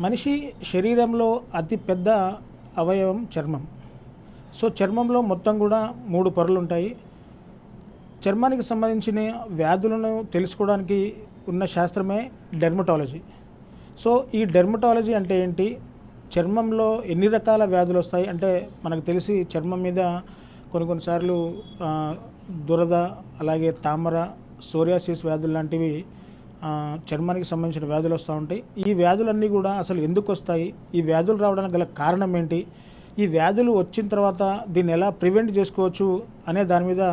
మనిషి శరీరంలో అతి పెద్ద అవయవం చర్మం. సో చర్మంలో మొత్తం కూడా మూడు పొరలు ఉంటాయి చర్మానికి సంబంధించిన వ్యాధులను తెలుసుకోవడానికి ఉన్న శాస్త్రమే డెర్మటాలజీ. సో ఈ డెర్మటాలజీ అంటే ఏంటి? చర్మంలో ఎన్ని రకాల వ్యాధులు వస్తాయి? అంటే మనకు తెలిసి చర్మం మీద కొన్ని కొన్నిసార్లు దురద అలాగే తామర సోరియాసిస్ వ్యాధులు లాంటివి చర్మానికి సంబంధించిన వ్యాధులు వస్తూ ఉంటాయి. ఈ వ్యాధులన్నీ కూడా అసలు ఎందుకు వస్తాయి? ఈ వ్యాధులు రావడానికి గల కారణం ఏంటి? ఈ వ్యాధులు వచ్చిన తర్వాత దీన్ని ఎలా ప్రివెంట్ చేసుకోవచ్చు అనే దాని మీద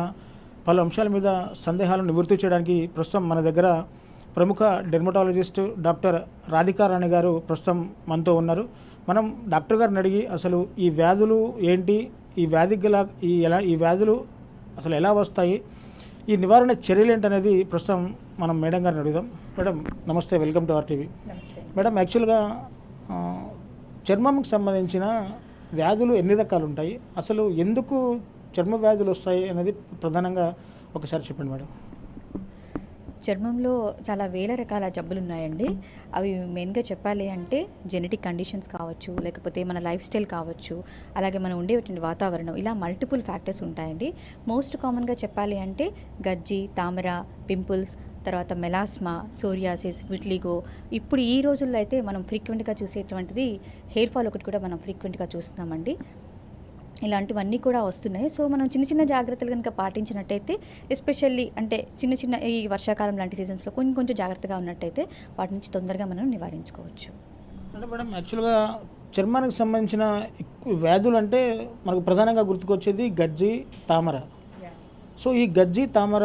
పలు అంశాల మీద సందేహాలను నివృత్తి చేయడానికి ప్రస్తుతం మన దగ్గర ప్రముఖ డెర్మటాలజిస్ట్ డాక్టర్ రాధికా రాణి గారు ప్రస్తుతం మనతో ఉన్నారు. మనం డాక్టర్ గారిని అడిగి అసలు ఈ వ్యాధులు ఏంటి? ఈ వ్యాధికి గల ఈ ఎలా ఈ వ్యాధులు అసలు ఎలా వస్తాయి? ఈ నివారణ చర్యలు ఏంటనేది ప్రస్తుతం మనం మేడం గారిని అడుగుదాం. మేడం నమస్తే వెల్కమ్ టు ఆర్ టీవీ నమస్తే. మేడం యాక్చువల్గా చర్మంకి సంబంధించిన వ్యాధులు ఎన్ని రకాలు ఉంటాయి? అసలు ఎందుకు చర్మ వ్యాధులు వస్తాయి అనేది ప్రధానంగా ఒకసారి చెప్పండి మేడం. చర్మంలో చాలా వేల రకాల జబ్బులు ఉన్నాయండి. అవి మెయిన్గా చెప్పాలి అంటే జెనెటిక్ కండిషన్స్ కావచ్చు లేకపోతే మన లైఫ్ స్టైల్ కావచ్చు అలాగే మనం ఉండేటువంటి వాతావరణం ఇలా మల్టిపుల్ ఫ్యాక్టర్స్ ఉంటాయండి. మోస్ట్ కామన్గా చెప్పాలి అంటే గజ్జి తామర పింపుల్స్ తర్వాత మెలాస్మా సోరియాసిస్ విట్లిగో ఇప్పుడు ఈ రోజుల్లో అయితే మనం ఫ్రీక్వెంట్గా చూసేటువంటిది హెయిర్ ఫాల్ ఒకటి కూడా మనం ఫ్రీక్వెంట్గా చూస్తున్నామండి. ఇలాంటివన్నీ కూడా వస్తున్నాయి. సో మనం చిన్న చిన్న జాగ్రత్తలు కనుక పాటించినట్టయితే ఎస్పెషల్లీ అంటే చిన్న చిన్న ఈ వర్షాకాలం లాంటి సీజన్స్లో కొంచెం కొంచెం జాగ్రత్తగా ఉన్నట్టయితే వాటి నుంచి తొందరగా మనం నివారించుకోవచ్చు. అంటే మేడం యాక్చువల్గా చర్మానికి సంబంధించిన ఎక్కువ వ్యాధులు అంటే మనకు ప్రధానంగా గుర్తుకొచ్చేది గజ్జి తామర. సో ఈ గజ్జి తామర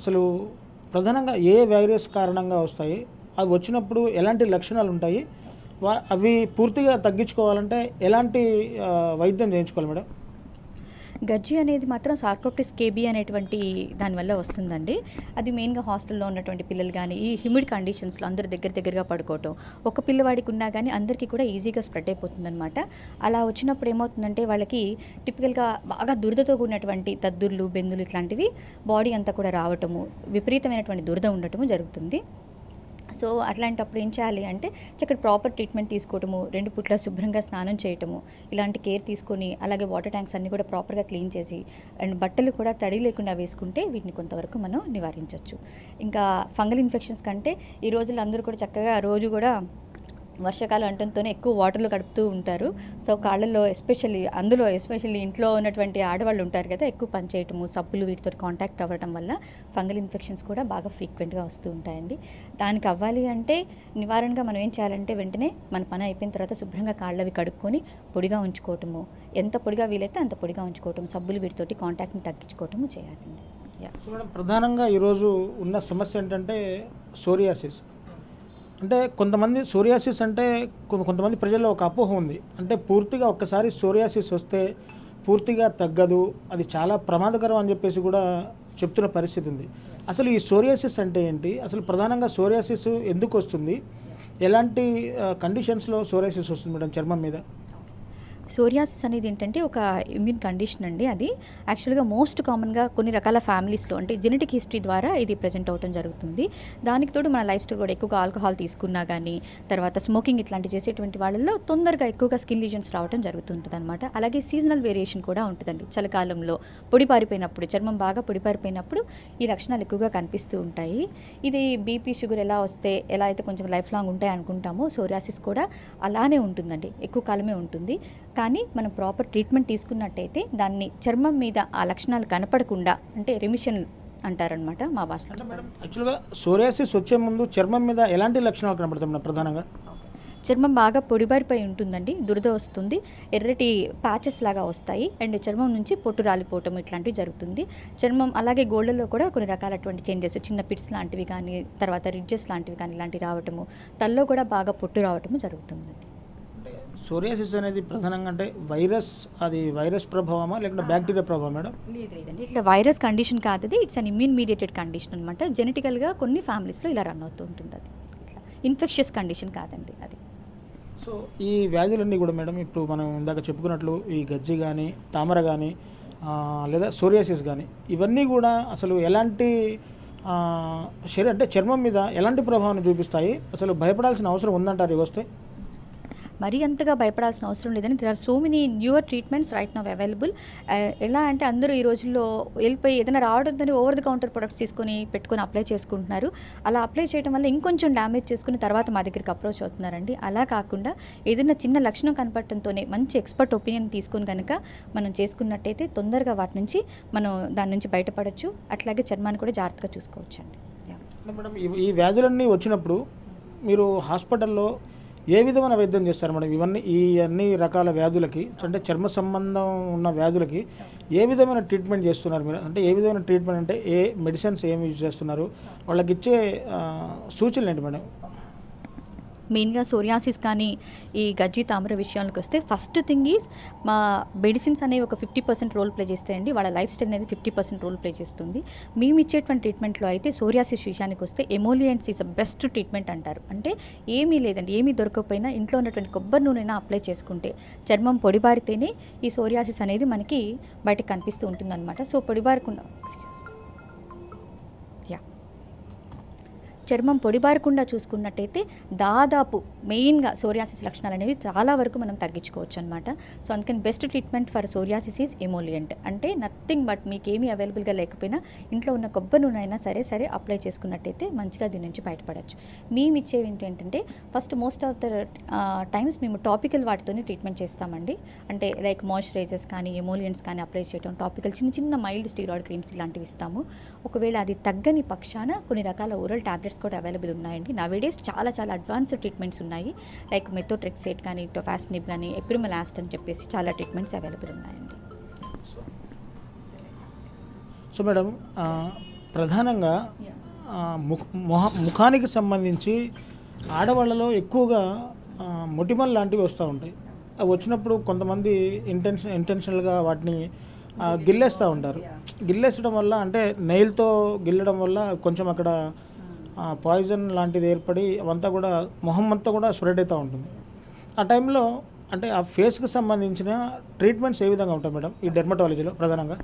అసలు ప్రధానంగా ఏ వైరస్ కారణంగా వస్తాయి అవి వచ్చినప్పుడు ఎలాంటి లక్షణాలు ఉంటాయి వా అవి పూర్తిగా తగ్గించుకోవాలంటే ఎలాంటి వైద్యం చేయించుకోవాలి మేడం? గజ్జి అనేది మాత్రం సార్కోప్టిస్ కేబీ అనేటువంటి దానివల్ల వస్తుందండి. అది మెయిన్గా హాస్టల్లో ఉన్నటువంటి పిల్లలు కానీ ఈ హ్యూమిడ్ కండిషన్స్లో అందరు దగ్గర దగ్గరగా పడుకోవటం ఒక పిల్లవాడికి ఉన్నా కానీ అందరికీ కూడా ఈజీగా స్ప్రెడ్ అయిపోతుందన్నమాట. అలా వచ్చినప్పుడు ఏమవుతుందంటే వాళ్ళకి టిపికల్గా బాగా దురదతో కూడినటువంటి దద్దుర్లు బెందులు ఇట్లాంటివి బాడీ అంతా కూడా రావటము విపరీతమైనటువంటి దురద ఉండటము జరుగుతుంది. సో అట్లాంటప్పుడు ఏం చేయాలి అంటే చక్కటి ప్రాపర్ ట్రీట్మెంట్ తీసుకోవటము రెండు పుట్ల శుభ్రంగా స్నానం చేయటము ఇలాంటి కేర్ తీసుకొని అలాగే వాటర్ ట్యాంక్స్ అన్నీ కూడా ప్రాపర్గా క్లీన్ చేసి అండ్ బట్టలు కూడా తడి లేకుండా వేసుకుంటే వీటిని కొంతవరకు మనం నివారించవచ్చు ఇంకా ఫంగల్ ఇన్ఫెక్షన్స్ కంటే ఈ రోజుల్లో అందరూ కూడా చక్కగా రోజు కూడా వర్షాకాలం అంటంతోనే ఎక్కువ వాటర్లో గడుపుతూ ఉంటారు. సో కాళ్ళల్లో ఎస్పెషల్లీ అందులో ఎస్పెషల్లీ ఇంట్లో ఉన్నటువంటి ఆడవాళ్ళు ఉంటారు కదా ఎక్కువ పని చేయటము సబ్బులు వీటితో కాంటాక్ట్ అవ్వడం వల్ల ఫంగల్ ఇన్ఫెక్షన్స్ కూడా బాగా ఫ్రీక్వెంట్గా వస్తూ ఉంటాయండి. దానికి అవ్వాలి అంటే నివారణగా మనం ఏం చేయాలంటే వెంటనే మన పని అయిపోయిన తర్వాత శుభ్రంగా కాళ్ళవి కడుక్కొని పొడిగా ఉంచుకోవటము. ఎంత పొడిగా వీలైతే అంత పొడిగా ఉంచుకోవటం సబ్బులు వీటితోటి కాంటాక్ట్ని తగ్గించుకోవటము చేయాలండి. మేడం ప్రధానంగా ఈరోజు ఉన్న సమస్య ఏంటంటే సోరియాసిస్. అంటే కొంతమంది సోరియాసిస్ అంటే కొంతమంది ప్రజల్లో ఒక అపోహ ఉంది. అంటే పూర్తిగా ఒక్కసారి సోరియాసిస్ వస్తే పూర్తిగా తగ్గదు అది చాలా ప్రమాదకరం అని చెప్పేసి కూడా చెప్తున్న పరిస్థితి ఉంది. అసలు ఈ సోరియాసిస్ అంటే ఏంటి? అసలు ప్రధానంగా సోరియాసిస్ ఎందుకు వస్తుంది? ఎలాంటి కండిషన్స్లో సోరియాసిస్ వస్తుంది మేడం చర్మం మీద? సోరియాసిస్ అనేది ఏంటంటే ఒక ఇమ్యూన్ కండిషన్ అండి అది. యాక్చువల్గా మోస్ట్ కామన్గా కొన్ని రకాల ఫ్యామిలీస్లో అంటే జెనెటిక్ హిస్టరీ ద్వారా ఇది ప్రజెంట్ అవడం జరుగుతుంది. దానికి తోడు మన లైఫ్ స్టైల్ కూడా ఎక్కువగా ఆల్కహాల్ తీసుకున్నా కానీ తర్వాత స్మోకింగ్ ఇట్లాంటి చేసేటువంటి వాళ్ళల్లో తొందరగా ఎక్కువగా స్కిన్ లీజన్స్ రావడం జరుగుతుంటుంది అనమాట అలాగే సీజనల్ వేరియేషన్ కూడా ఉంటుందండి. చలికాలంలో పొడిపారిపోయినప్పుడు చర్మం బాగా పొడిపారిపోయినప్పుడు ఈ లక్షణాలు ఎక్కువగా కనిపిస్తూ ఉంటాయి. ఇది బీపీ షుగర్ ఎలా వస్తే ఎలా అయితే కొంచెం లైఫ్ లాంగ్ ఉంటాయి అనుకుంటామో సోరియాసిస్ కూడా అలానే ఉంటుందండి. ఎక్కువ కాలమే ఉంటుంది. కానీ మనం ప్రాపర్ ట్రీట్మెంట్ తీసుకున్నట్టయితే దాన్ని చర్మం మీద ఆ లక్షణాలు కనపడకుండా అంటే రెమిషన్ అంటారనమాట మా భాషలో యాక్చువల్గా సోరియాసిస్ వచ్చే ముందు చర్మం మీద ఎలాంటి లక్షణాలు కనబడతాయి మేడం ప్రధానంగా? చర్మం బాగా పొడిబారిపోయి ఉంటుందండి దురద వస్తుంది ఎర్రటి ప్యాచెస్ లాగా వస్తాయి అండ్ చర్మం నుంచి పొట్టు రాలిపోవటం ఇట్లాంటివి జరుగుతుంది. చర్మం అలాగే గోల్డ్లో కూడా కొన్ని రకాలటువంటి చేంజెస్ చిన్న పిట్స్ లాంటివి కానీ తర్వాత రిడ్జెస్ లాంటివి కానీ ఇలాంటివి రావటము తల్లో కూడా బాగా పొట్టు రావటము జరుగుతుందండి. అంటే సోరియాసిస్ అనేది ప్రధానంగా అంటే వైరస్ అది వైరస్ ప్రభావమా లేకుంటే బ్యాక్టీరియా ప్రభావం మేడం? లేదు లేదండి. ఇట్లా వైరస్ కండిషన్ కాదు అది it's an immune mediated condition అనమాట జెనెటికల్గా కొన్ని ఫ్యామిలీస్లో ఇలా రన్ అవుతూ ఉంటుంది అది ఇట్లా ఇన్ఫెక్షియస్ కండిషన్ కాదండి అది. సో ఈ వ్యాధులన్నీ కూడా మేడం ఇప్పుడు మనం ఇందాక చెప్పుకున్నట్లు ఈ గజ్జి కానీ తామర కానీ లేదా సోరియాసిస్ కానీ ఇవన్నీ కూడా అసలు ఎలాంటి శరీర అంటే చర్మం మీద ఎలాంటి ప్రభావాన్ని చూపిస్తాయి? అసలు భయపడాల్సిన అవసరం ఉందంటారు ఇవి వస్తే? మరీ అంతగా భయపడాల్సిన అవసరం లేదని there are so many newer treatments right now available ఎలా అంటే అందరూ ఈ రోజుల్లో వెళ్ళిపోయి ఏదైనా రావడంతో ఓవర్ ది కౌంటర్ ప్రొడక్ట్స్ తీసుకొని పెట్టుకొని అప్లై చేసుకుంటున్నారు. అలా అప్లై చేయడం వల్ల ఇంకొంచెం డ్యామేజ్ చేసుకుని తర్వాత మా దగ్గరికి అప్రోచ్ అవుతున్నారండి. అలా కాకుండా ఏదైనా చిన్న లక్షణం కనపడటంతోనే మంచి ఎక్స్పర్ట్ ఒపీనియన్ తీసుకొని కనుక మనం చేసుకున్నట్టయితే తొందరగా వాటి నుంచి మనం దాని నుంచి బయటపడవచ్చు అట్లాగే చర్మాన్ని కూడా జాగ్రత్తగా చూసుకోవచ్చు అండి మేడం ఈ వ్యాధులన్నీ వచ్చినప్పుడు మీరు హాస్పిటల్లో ఏ విధమైన వైద్యం చేస్తారు మేడం? ఇవన్నీ ఈ అన్ని రకాల వ్యాధులకి అంటే చర్మ సంబంధం ఉన్న వ్యాధులకి ఏ విధమైన ట్రీట్మెంట్ చేస్తున్నారు మీరు? అంటే ఏ విధమైన ట్రీట్మెంట్ అంటే ఏ మెడిసిన్స్ ఏమి యూజ్ చేస్తున్నారు? వాళ్ళకి ఇచ్చే సూచనలు ఏంటి మేడం? మెయిన్గా సోరియాసిస్ కానీ ఈ గజ్జి తామర విషయానికి వస్తే ఫస్ట్ థింగ్ ఈజ్ మా మెడిసిన్స్ అనేవి ఒక ఫిఫ్టీ పర్సెంట్ రోల్ ప్లే చేస్తాయండి. వాళ్ళ లైఫ్ స్టైల్ అనేది ఫిఫ్టీ పర్సెంట్ రోల్ ప్లే చేస్తుంది. మేము ఇచ్చేటువంటి ట్రీట్మెంట్లో అయితే సోరియాసిస్ విషయానికి వస్తే ఎమోలియంట్స్ ఈజ్ బెస్ట్ ట్రీట్మెంట్ అంటారు. అంటే ఏమీ లేదండి ఏమీ దొరకకపోయినా ఇంట్లో ఉన్నటువంటి కొబ్బరి నూనెనా అప్లై చేసుకుంటే చర్మం పొడిబారితేనే ఈ సోరియాసిస్ అనేది మనకి బయటకు కనిపిస్తూ ఉంటుందన్నమాట. సో పొడిబారకుండా చర్మం పొడిబారకుండా చూసుకున్నట్టయితే దాదాపు మెయిన్గా సోరియాసిస్ లక్షణాలు అనేవి చాలా వరకు మనం తగ్గించుకోవచ్చు అనమాట సో అందుకని best treatment for psoriasis is emollient. అంటే నథింగ్ బట్ మీకు ఏమీ అవైలబుల్గా లేకపోయినా ఇంట్లో ఉన్న కొబ్బరి నూనె అయినా సరే సరే అప్లై చేసుకున్నట్టయితే మంచిగా దీని నుంచి బయటపడవచ్చు మేము ఇచ్చేవి ఏంటి ఏంటంటే first most of the times మేము టాపికల్ వాటితోనే ట్రీట్మెంట్ చేస్తామండి. అంటే లైక్ మాయిశ్చరైజర్స్ కానీ ఎమోలియంట్స్ కానీ అప్లై చేయడం టాపికల్ చిన్న చిన్న మైల్డ్ స్టీరాయిడ్ క్రీమ్స్ ఇలాంటివి ఇస్తాము. ఒకవేళ అది తగ్గని పక్షాన కొన్ని రకాల ఓరల్ కూడా అవైలబుల్ ఉన్నాయండి. నవేడేస్ చాలా చాలా అడ్వాన్స్డ్ ట్రీట్మెంట్స్ ఉన్నాయి. లైక్ మెథోట్రెక్సేట్ కానీ టొఫాస్నిప్ కానీ ఎప్రిమలాస్ట్ అని చెప్పేసి చాలా ట్రీట్మెంట్స్ అవైలబుల్ ఉన్నాయండి. సో మేడం ప్రధానంగా ముఖానికి సంబంధించి ఆడవాళ్ళలో ఎక్కువగా మొటిమలు లాంటివి వస్తూ ఉంటాయి. అవి వచ్చినప్పుడు కొంతమంది ఇంటెన్షన్ ఇంటెన్షనల్గా వాటిని గిల్లేస్తూ ఉంటారు. గిల్లేసడం వల్ల అంటే నెయిల్తో గిల్లడం వల్ల కొంచెం అక్కడ పాయిజన్ లాంటిది ఏర్పడి అవంతా కూడా మొహం అంతా కూడా స్ప్రెడ్ అవుతూ ఉంటుంది. ఆ టైంలో అంటే ఆ ఫేస్కి సంబంధించిన ట్రీట్మెంట్స్ ఏ విధంగా ఉంటాయి మేడం? ఈ డెర్మటాలజీలో ప్రధానంగా?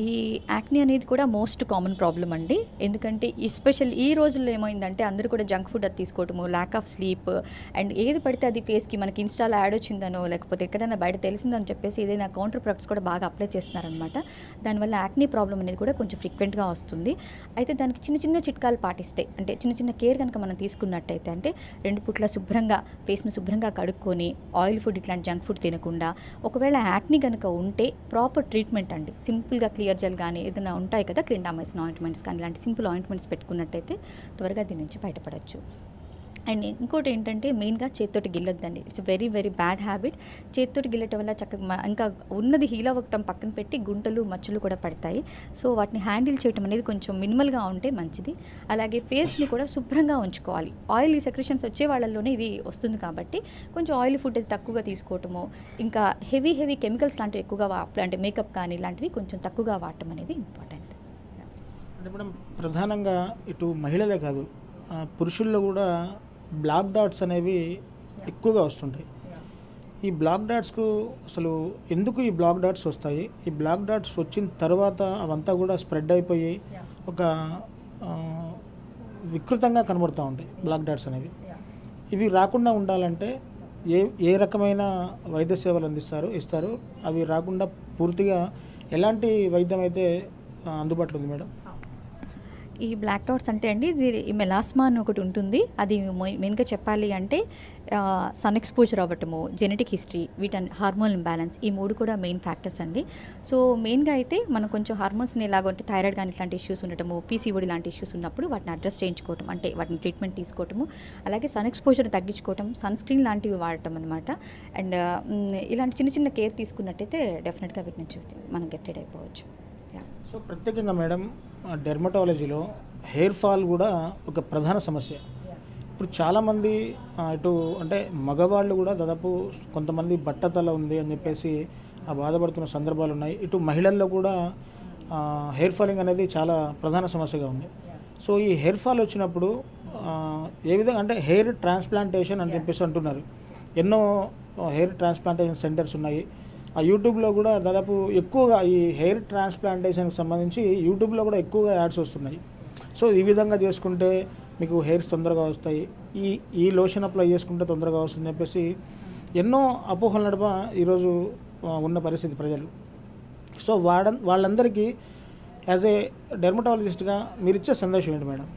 ఈ యాక్ని అనేది కూడా మోస్ట్ కామన్ ప్రాబ్లం అండి. ఎందుకంటే ఎస్పెషల్ ఈ రోజుల్లో ఏమైందంటే అందరూ కూడా జంక్ ఫుడ్ అది తీసుకోవటము ల్యాక్ ఆఫ్ స్లీప్ అండ్ ఏది పడితే అది ఫేస్కి మనకి ఇన్స్టాలో యాడ్ వచ్చిందనో లేకపోతే ఎక్కడైనా బయట తెలిసిందని చెప్పేసి ఏదైనా కౌంటర్ ప్రొడక్ట్స్ కూడా బాగా అప్లై చేస్తున్నారనమాట. దానివల్ల యాక్ని ప్రాబ్లం అనేది కూడా కొంచెం ఫ్రీక్వెంట్గా వస్తుంది. అయితే దానికి చిన్న చిన్న చిట్కాలు పాటిస్తే అంటే చిన్న చిన్న కేర్ కనుక మనం తీసుకున్నట్టయితే అంటే రెండు పూట్ల శుభ్రంగా ఫేస్ను శుభ్రంగా కడుక్కొని ఆయిల్ ఫుడ్ ఇట్లాంటి జంక్ ఫుడ్ తినకుండా ఒకవేళ యాక్ని కనుక ఉంటే ప్రాపర్ ట్రీట్మెంట్ అండి. సింపుల్గా క్లియర్ జెల్ కానీ ఏదైనా ఉంటాయి కదా క్లిండామైసిన్ ఆయింట్మెంట్స్ కానీ ఇలాంటి సింపుల్ ఆయింట్మెంట్స్ పెట్టుకున్నట్టయితే త్వరగా దీని నుంచి బయటపడవచ్చు అండ్ ఇంకోటి ఏంటంటే మెయిన్గా చేత్తోటి గిల్లొద్దండి. It's very very bad habit చేత్తోటి గిల్లటం వల్ల చక్కగా ఇంకా ఉన్నది హీల్ అవ్వటం పక్కన పెట్టి గుంటలు మచ్చలు కూడా పడతాయి. సో వాటిని హ్యాండిల్ చేయడం అనేది కొంచెం మినిమల్గా ఉంటే మంచిది. అలాగే ఫేస్ని కూడా శుభ్రంగా ఉంచుకోవాలి. ఆయిల్ సెక్రెషన్స్ వచ్చే వాళ్ళల్లోనే ఇది వస్తుంది కాబట్టి కొంచెం ఆయిల్ ఫుడ్ అది తక్కువగా తీసుకోవటము ఇంకా హెవీ హెవీ కెమికల్స్ లాంటివి ఎక్కువగా అంటే మేకప్ కానీ ఇలాంటివి కొంచెం తక్కువగా వాడటం అనేది ఇంపార్టెంట్. అంటే మేడం ప్రధానంగా ఇటు మహిళలే కాదు పురుషుల్లో కూడా బ్లాక్ డాట్స్ అనేవి ఎక్కువగా వస్తుంటాయి. ఈ బ్లాక్ డాట్స్కు అసలు ఎందుకు ఈ బ్లాక్ డాట్స్ వస్తాయి? ఈ బ్లాక్ డాట్స్ వచ్చిన తర్వాత అవంతా కూడా స్ప్రెడ్ అయిపోయి ఒక వికృతంగా కనబడుతూ ఉంటాయి బ్లాక్ డాట్స్ అనేవి. ఇవి రాకుండా ఉండాలంటే ఏ ఏ రకమైన వైద్య సేవలు అందిస్తారు ఇస్తారు? అవి రాకుండా పూర్తిగా ఎలాంటి వైద్యం అయితే అందుబాటులో ఉంది మేడం? ఈ బ్లాక్ డాట్స్ అంటే అండి ఇది ఈ మెలాస్మా అని ఒకటి ఉంటుంది. అది మెయిన్గా చెప్పాలి అంటే సన్ ఎక్స్పోజర్ అవ్వటము జెనెటిక్ హిస్టరీ వీటన్ హార్మోన్ ఇంబ్యాలెన్స్ ఈ మూడు కూడా మెయిన్ ఫ్యాక్టర్స్ అండి. సో మెయిన్గా అయితే మనం కొంచెం హార్మోన్స్ని ఎలాగంటే థైరాయిడ్ కానీ ఇట్లాంటి ఇష్యూస్ ఉండటము పీసీఓడి లాంటి ఇష్యూస్ ఉన్నప్పుడు వాటిని అడ్రస్ చేయించుకోవటం అంటే వాటిని ట్రీట్మెంట్ తీసుకోవటము అలాగే సన్ ఎక్స్పోజర్ తగ్గించుకోవటం సన్ స్క్రీన్ లాంటివి వాడటం అనమాట అండ్ ఇలాంటి చిన్న చిన్న కేర్ తీసుకున్నట్టయితే డెఫినెట్గా వీటి నుంచి మనం గెట్టెడ్ అయిపోవచ్చు. సో ప్రత్యేకంగా మేడం డెర్మటాలజీలో హెయిర్ ఫాల్ కూడా ఒక ప్రధాన సమస్య. ఇప్పుడు చాలామంది ఇటు అంటే మగవాళ్ళు కూడా దాదాపు కొంతమంది బట్టతల ఉంది అని చెప్పేసి ఆ బాధపడుతున్న సందర్భాలు ఉన్నాయి. ఇటు మహిళల్లో కూడా హెయిర్ ఫాలింగ్ అనేది చాలా ప్రధాన సమస్యగా ఉంది. సో ఈ హెయిర్ ఫాల్ వచ్చినప్పుడు ఏ విధంగా అంటే హెయిర్ ట్రాన్స్ప్లాంటేషన్ అని చెప్పేసి అంటున్నారు. ఎన్నో హెయిర్ ట్రాన్స్ప్లాంటేషన్ సెంటర్స్ ఉన్నాయి. ఆ యూట్యూబ్లో కూడా దాదాపు ఎక్కువగా ఈ హెయిర్ ట్రాన్స్ప్లాంటేషన్కి సంబంధించి యూట్యూబ్లో కూడా ఎక్కువగా యాడ్స్ వస్తున్నాయి. సో ఈ విధంగా చేసుకుంటే మీకు హెయిర్స్ తొందరగా వస్తాయి. ఈ ఈ లోషన్ అప్లై చేసుకుంటే తొందరగా వస్తుంది చెప్పేసి ఎన్నో అపోహల నడప ఈరోజు ఉన్న పరిస్థితి ప్రజలు. సో వాడ వాళ్ళందరికీ యాజ్ ఏ డెర్మటాలజిస్ట్గా మీరు ఇచ్చే సందేశం ఏంటి మేడం?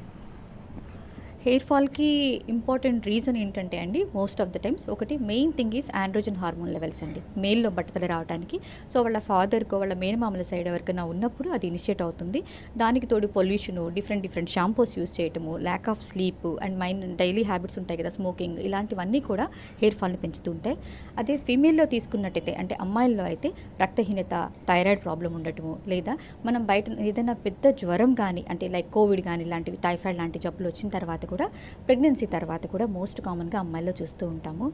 హెయిర్ ఫాల్కి ఇంపార్టెంట్ రీజన్ ఏంటంటే అండి మోస్ట్ ఆఫ్ ద టైమ్స్ ఒకటి main thing is androgen hormone levels అండి. మేల్లో బట్టతలు రావడానికి సో వాళ్ళ ఫాదర్కో వాళ్ళ మేనమామల సైడ్ ఎవరికైనా ఉన్నప్పుడు అది ఇనిషియేట్ అవుతుంది. దానికి తోడు pollution different different shampoos use చేయటము lack of sleep and mind daily habits ఉంటాయి కదా స్మోకింగ్ ఇలాంటివన్నీ కూడా హెయిర్ ఫాల్ని పెంచుతూ ఉంటాయి అదే ఫీమేల్లో తీసుకున్నట్టయితే అంటే అమ్మాయిల్లో అయితే రక్తహీనత థైరాయిడ్ ప్రాబ్లం ఉండటము లేదా మనం బయట ఏదైనా పెద్ద జ్వరం కానీ అంటే లైక్ కోవిడ్ కానీ ఇలాంటివి టైఫాయిడ్ లాంటి జబ్బులు వచ్చిన తర్వాత కూడా ప్రెగ్నెన్సీ తర్వాత కూడా మోస్ట్ కామన్గా అమ్మాయిల్లో చూస్తూ ఉంటాము.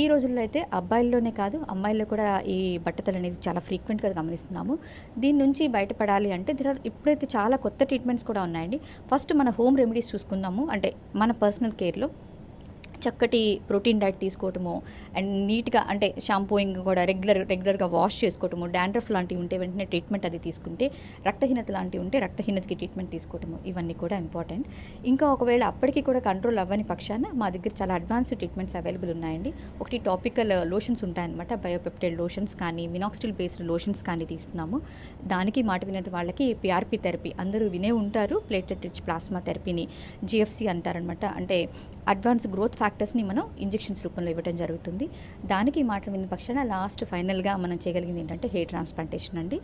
ఈ రోజుల్లో అయితే అబ్బాయిల్లోనే కాదు అమ్మాయిల్లో కూడా ఈ బట్టతలు అనేది చాలా ఫ్రీక్వెంట్గా గమనిస్తున్నాము. దీని నుంచి బయటపడాలి అంటే దిర్ ఇప్పుడైతే చాలా కొత్త ట్రీట్మెంట్స్ కూడా ఉన్నాయండి. ఫస్ట్ మన హోమ్ రెమెడీస్ చూసుకుందాము అంటే మన పర్సనల్ కేర్లో. చక్కటి ప్రోటీన్ డైట్ తీసుకోవటము అండ్ నీట్గా అంటే షాంపూయింగ్ కూడా రెగ్యులర్ రెగ్యులర్గా వాష్ చేసుకోవటము డాండ్రఫ్ లాంటివి ఉంటే వెంటనే ట్రీట్మెంట్ అది తీసుకుంటే రక్తహీనత లాంటివి ఉంటే రక్తహీనతకి ట్రీట్మెంట్ తీసుకోవటము ఇవన్నీ కూడా ఇంపార్టెంట్. ఇంకా ఒకవేళ అప్పటికి కూడా కంట్రోల్ అవ్వని పక్షాన మా దగ్గర చాలా అడ్వాన్స్డ్ ట్రీట్మెంట్స్ అవైలబుల్ ఉన్నాయండి. ఒకటి టాపికల్ లోషన్స్ ఉంటాయన్నమాట. బయోపెప్టైడ్ లోషన్స్ కానీ మినాక్స్టిల్ బేస్డ్ లోషన్స్ కానీ తీస్తున్నాము. దానికి మాట వినట్టు వాళ్ళకి పిఆర్పి థెరపీ. అందరూ వినే ఉంటారు. ప్లేటెడ్ రిచ్ ప్లాస్మా థెరపీని జిఎఫ్సి అంటారనమాట అంటే అడ్వాన్స్ గ్రోత్ ఫ్యాక్టర్స్ని మనం ఇంజెక్షన్స్ రూపంలో ఇవ్వడం జరుగుతుంది. దానికి మాటలు విన్న పక్షాన లాస్ట్ ఫైనల్గా మనం చేయగలిగింది ఏంటంటే హెయిర్ ట్రాన్స్ప్లాంటేషన్ అండి.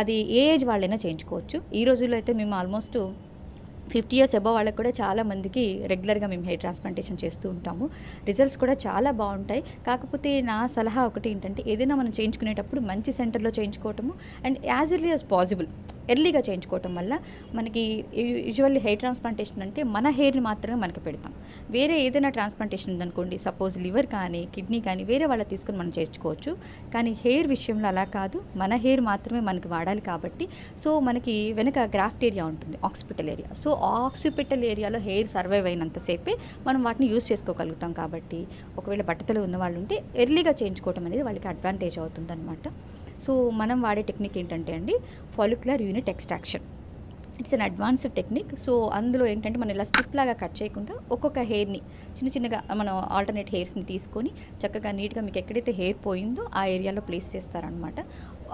అది ఏ ఏజ్ వాళ్ళైనా చేయించుకోవచ్చు. ఈ రోజుల్లో అయితే మేము ఆల్మోస్ట్ ఫిఫ్టీ ఇయర్స్ అబవ్ వాళ్ళకి కూడా చాలా మందికి రెగ్యులర్గా మేము హెయిర్ ట్రాన్స్ప్లాంటేషన్ చేస్తూ ఉంటాము. రిజల్ట్స్ కూడా చాలా బాగుంటాయి. కాకపోతే నా సలహా ఒకటి ఏంటంటే ఏదైనా మనం చేయించుకునేటప్పుడు మంచి సెంటర్లో చేయించుకోవటము and as early as possible. ఎర్లీగా చేయించుకోవటం వల్ల మనకి యూజువల్లీ హెయిర్ ట్రాన్స్ప్లాంటేషన్ అంటే మన హెయిర్ని మాత్రమే మనకి పెడతాం. వేరే ఏదైనా ట్రాన్స్ప్లాంటేషన్ ఉందనుకోండి సపోజ్ లివర్ కానీ కిడ్నీ కానీ వేరే వాళ్ళ తీసుకొని మనం చేయించుకోవచ్చు. కానీ హెయిర్ విషయంలో అలా కాదు. మన హెయిర్ మాత్రమే మనకి వాడాలి కాబట్టి. సో మనకి వెనక గ్రాఫ్ట్ ఏరియా ఉంటుంది ఆక్సిపిటల్ ఏరియా సో ఆక్సిపిటల్ ఏరియాలో హెయిర్ సర్వైవ్ అయినంతసేపే మనం వాటిని యూస్ చేసుకోగలుగుతాం కాబట్టి. ఒకవేళ బట్టతలు ఉన్న వాళ్ళు ఉంటే ఎర్లీగా చేయించుకోవటం అనేది వాళ్ళకి అడ్వాంటేజ్ అవుతుందన్నమాట. సో మనం వాడే టెక్నిక్ ఏంటంటే అండి follicular unit extraction it's an advanced technique so అందులో ఏంటంటే మనం ఇలా స్ట్రిప్ లాగా కట్ చేయకుండా ఒక్కొక్క హెయిర్ని చిన్న చిన్నగా మనం ఆల్టర్నేట్ హెయిర్స్ని తీసుకొని చక్కగా నీట్గా మీకు ఎక్కడైతే హెయిర్ పోయిందో ఆ ఏరియాలో ప్లేస్ చేస్తారనమాట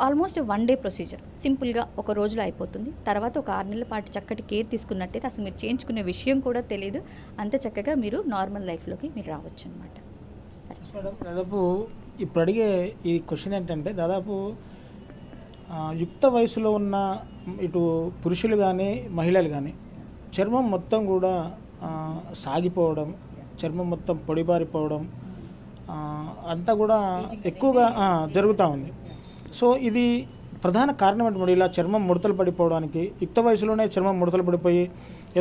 ఆల్మోస్ట్ వన్ డే ప్రొసీజర్ సింపుల్గా ఒక రోజులో అయిపోతుంది. తర్వాత ఒక ఆరు నెలల పాటు చక్కటి కేర్ తీసుకున్నట్టయితే అసలు మీరు చేయించుకునే విషయం కూడా తెలియదు. అంత చక్కగా మీరు నార్మల్ లైఫ్లోకి మీరు రావచ్చు అనమాట దాదాపు ఇప్పుడు అడిగే ఈ క్వశ్చన్ ఏంటంటే దాదాపు యుక్త వయసులో ఉన్న ఇటు పురుషులు కానీ మహిళలు కానీ చర్మం మొత్తం కూడా సాగిపోవడం చర్మం మొత్తం పొడిబారిపోవడం అంతా కూడా ఎక్కువగా జరుగుతూ ఉంది. సో ఇది ప్రధాన కారణం ఏంటి ఇలా చర్మం ముడతలు పడిపోవడానికి యుక్త వయసులోనే చర్మం ముడతలు పడిపోయి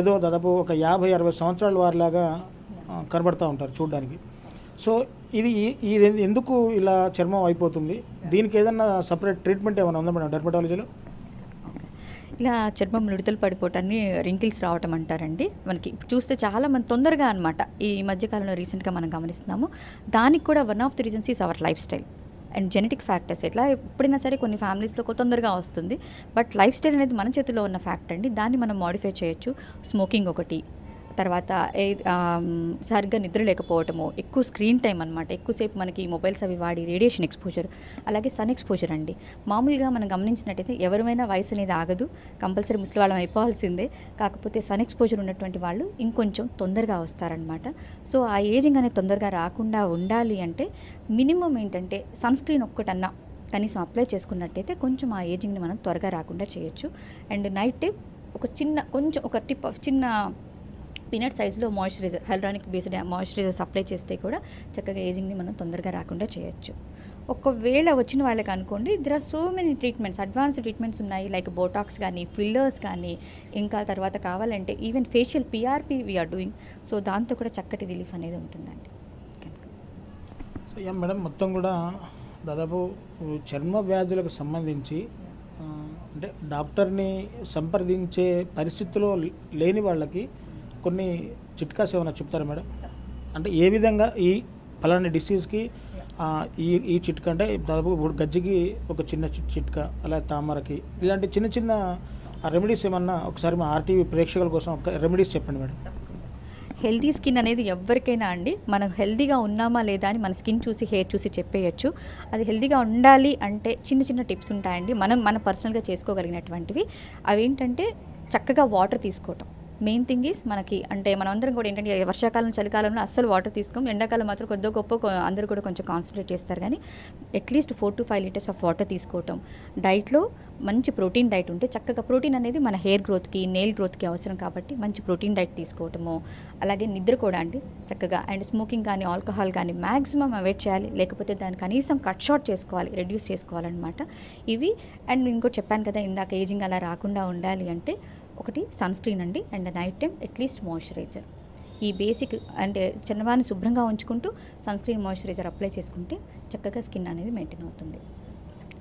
ఏదో దాదాపు ఒక యాభై అరవై సంవత్సరాల వారిలాగా కనబడుతూ ఉంటారు చూడడానికి. సో ఇది ఇది ఎందుకు ఇలా చర్మం అయిపోతుంది? దీనికి ఏదన్నా సపరేట్ ట్రీట్మెంట్ ఏమైనా ఉందా మేడం డెర్మటాలజీలో ఇలా చర్మం నుడితలు పడిపోవటాన్ని రింకిల్స్ రావటం అంటారండి. మనకి చూస్తే చాలా మంది తొందరగా అనమాట ఈ మధ్యకాలంలో రీసెంట్గా మనం గమనిస్తున్నాము. దానికి కూడా one of the reasons is our life style and genetic factors ఎట్లా ఎప్పుడైనా సరే కొన్ని ఫ్యామిలీస్లో తొందరగా వస్తుంది. బట్ లైఫ్ స్టైల్ అనేది మన చేతిలో ఉన్న ఫ్యాక్ట్ అండి. దాన్ని మనం మాడిఫై చేయొచ్చు. స్మోకింగ్ ఒకటి తర్వాత ఏ సరిగ్గా నిద్ర లేకపోవటము ఎక్కువ స్క్రీన్ టైం అనమాట ఎక్కువసేపు మనకి మొబైల్స్ అవి వాడి రేడియేషన్ ఎక్స్పోజర్ అలాగే సన్ ఎక్స్పోజర్ అండి. మామూలుగా మనం గమనించినట్టయితే ఎవరిమైనా వయసు అనేది ఆగదు కంపల్సరీ ముసలి వాళ్ళం అయిపోవాల్సిందే. కాకపోతే సన్ ఎక్స్పోజర్ ఉన్నటువంటి వాళ్ళు ఇంకొంచెం తొందరగా వస్తారనమాట సో ఆ ఏజింగ్ అనేది తొందరగా రాకుండా ఉండాలి అంటే మినిమం ఏంటంటే సన్ స్క్రీన్ ఒక్కటన్నా కనీసం అప్లై చేసుకున్నట్టయితే కొంచెం ఆ ఏజింగ్ని మనం త్వరగా రాకుండా చేయొచ్చు. అండ్ నైట్ టైం ఒక చిన్న కొంచెం ఒక టిప్ ఆఫ్ చిన్న పీనట్ సైజులో moisturiser hyaluronic based moisturisers apply చేస్తే కూడా చక్కగా ఏజింగ్ని మనం తొందరగా రాకుండా చేయొచ్చు. ఒకవేళ వచ్చిన వాళ్ళకి అనుకోండి there are so many treatments advance treatments ఉన్నాయి లైక్ బోటాక్స్ కానీ ఫిల్లర్స్ కానీ ఇంకా తర్వాత కావాలంటే even facial PRP we're doing so దాంతో కూడా చక్కటి రిలీఫ్ అనేది ఉంటుందండి. సో ఏం మేడం మొత్తం కూడా దాదాపు చర్మ వ్యాధులకు సంబంధించి అంటే డాక్టర్ని సంప్రదించే పరిస్థితిలో లేని వాళ్ళకి కొన్ని చిట్కాస్ ఏమైనా చెప్తారా మేడం? అంటే ఏ విధంగా ఈ ఫలానా డిసీజ్కి ఈ ఈ చిట్కా అంటే దాదాపు గజ్జికి ఒక చిన్న చిట్- చిట్కా అలాగే తామరకి ఇలాంటి చిన్న చిన్న రెమెడీస్ ఏమన్నా ఒకసారి మా ఆర్టీవీ ప్రేక్షకుల కోసం ఒక రెమెడీస్ చెప్పండి మేడం. హెల్తీ స్కిన్ అనేది ఎవరికైనా అండి మనం హెల్తీగా ఉన్నామా లేదా అని మన స్కిన్ చూసి హెయిర్ చూసి చెప్పేయచ్చు. అది హెల్తీగా ఉండాలి అంటే చిన్న చిన్న టిప్స్ ఉంటాయండి. మనం మన పర్సనల్గా చేసుకోగలిగినటువంటివి. అవి ఏంటంటే చక్కగా వాటర్ తీసుకోవటం. మెయిన్ థింగ్ ఈస్ మనకి అంటే మనం అందరం కూడా ఏంటంటే వర్షాకాలం చలికాలంలో అస్సలు వాటర్ తీసుకోం ఎండాకాలం మాత్రం కొద్దిగా గొప్ప అందరూ కూడా కొంచెం కాన్సన్ట్రేట్ చేస్తారు. కానీ at least four to five litres of water తీసుకోవటం. డైట్లో మంచి ప్రోటీన్ డైట్ ఉంటే చక్కగా ప్రోటీన్ అనేది మన హెయిర్ గ్రోత్కి నెయిల్ గ్రోత్కి అవసరం కాబట్టి మంచి ప్రోటీన్ డైట్ తీసుకోవటము. అలాగే నిద్ర కూడా అండి చక్కగా. అండ్ స్మోకింగ్ కానీ ఆల్కహాల్ కానీ మ్యాక్సిమం అవాయిడ్ చేయాలి. లేకపోతే దాన్ని కనీసం కట్ షార్ట్ చేసుకోవాలి రెడ్యూస్ చేసుకోవాలన్నమాట. ఇవి అండ్ ఇంకోటి చెప్పాను కదా ఇందాక ఏజింగ్ అలా రాకుండా ఉండాలి అంటే ఒకటి సన్ స్క్రీన్ అండి and night time at least moisturiser ఈ బేసిక్ అంటే చిన్నవారిని శుభ్రంగా ఉంచుకుంటూ సన్ స్క్రీన్ మాయిశ్చరైజర్ అప్లై చేసుకుంటే చక్కగా స్కిన్ అనేది మెయింటైన్ అవుతుంది.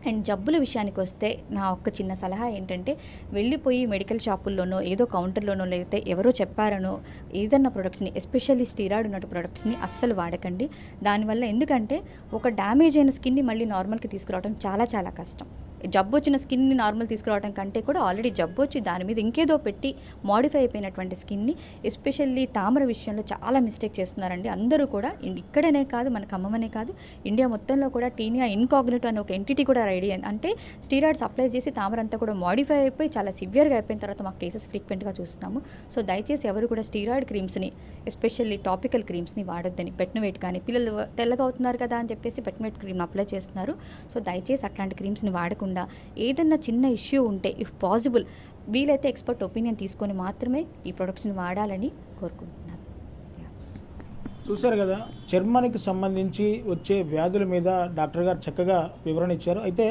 అండ్ జబ్బుల విషయానికి వస్తే నా ఒక్క చిన్న సలహా ఏంటంటే వెళ్ళిపోయి మెడికల్ షాపుల్లోనో ఏదో కౌంటర్లోనో లేకపోతే ఎవరో చెప్పారనో ఏదన్నా ప్రొడక్ట్స్ని ఎస్పెషల్లీ స్టీరాయిడ్ ఉన్నట్టు ప్రొడక్ట్స్ని అస్సలు వాడకండి. దానివల్ల ఎందుకంటే ఒక డ్యామేజ్ అయిన స్కిన్ని మళ్ళీ నార్మల్కి తీసుకురావడం చాలా చాలా కష్టం. జబ్బు వచ్చిన స్కిన్ని నార్మల్ తీసుకురావడం కంటే కూడా ఆల్రెడీ జబ్బు వచ్చి దాని మీద ఇంకేదో పెట్టి మాడిఫై అయిపోయినటువంటి స్కిన్ని ఎస్పెషల్లీ తామర విషయంలో చాలా మిస్టేక్ చేస్తున్నారండి. అందరూ కూడా ఇక్కడనే కాదు మన ఖమ్మమనే కాదు ఇండియా మొత్తంలో కూడా టీనియా ఇన్కాగ్నిటో అనే ఒక ఎంటిటీ కూడా రెడీ అయింది అంటే స్టీరాయిడ్స్ అప్లై చేసి తామర అంతా కూడా మాడిఫై అయిపోయి చాలా సివియర్గా అయిపోయిన తర్వాత మాకు కేసెస్ ఫ్రీక్వెంట్గా చూస్తున్నాము. సో దయచేసి ఎవరు కూడా స్టీరాయిడ్ క్రీమ్స్ని ఎస్పెషల్లీ టాపికల్ క్రీమ్స్ని వాడొద్దని పెట్నవేట్ కానీ పిల్లలు తెల్లగా అవుతున్నారు కదా అని చెప్పేసి పెట్నవేట్ క్రీమ్ అప్లై చేస్తున్నారు. సో దయచేసి అట్లాంటి క్రీమ్స్ని వాడకుండా ఏదన్నా చిన్న ఇష్యూ ఉంటే ఇఫ్ పాసిబుల్ వీలైతే ఎక్స్పర్ట్ ఒపీనియన్ తీసుకొని మాత్రమే ఈ ప్రొడక్ట్స్ని వాడాలని కోరుకుంటున్నాను. చూశారు కదా చర్మానికి సంబంధించి వచ్చే వ్యాధుల మీద డాక్టర్ గారు చక్కగా వివరణ ఇచ్చారు. అయితే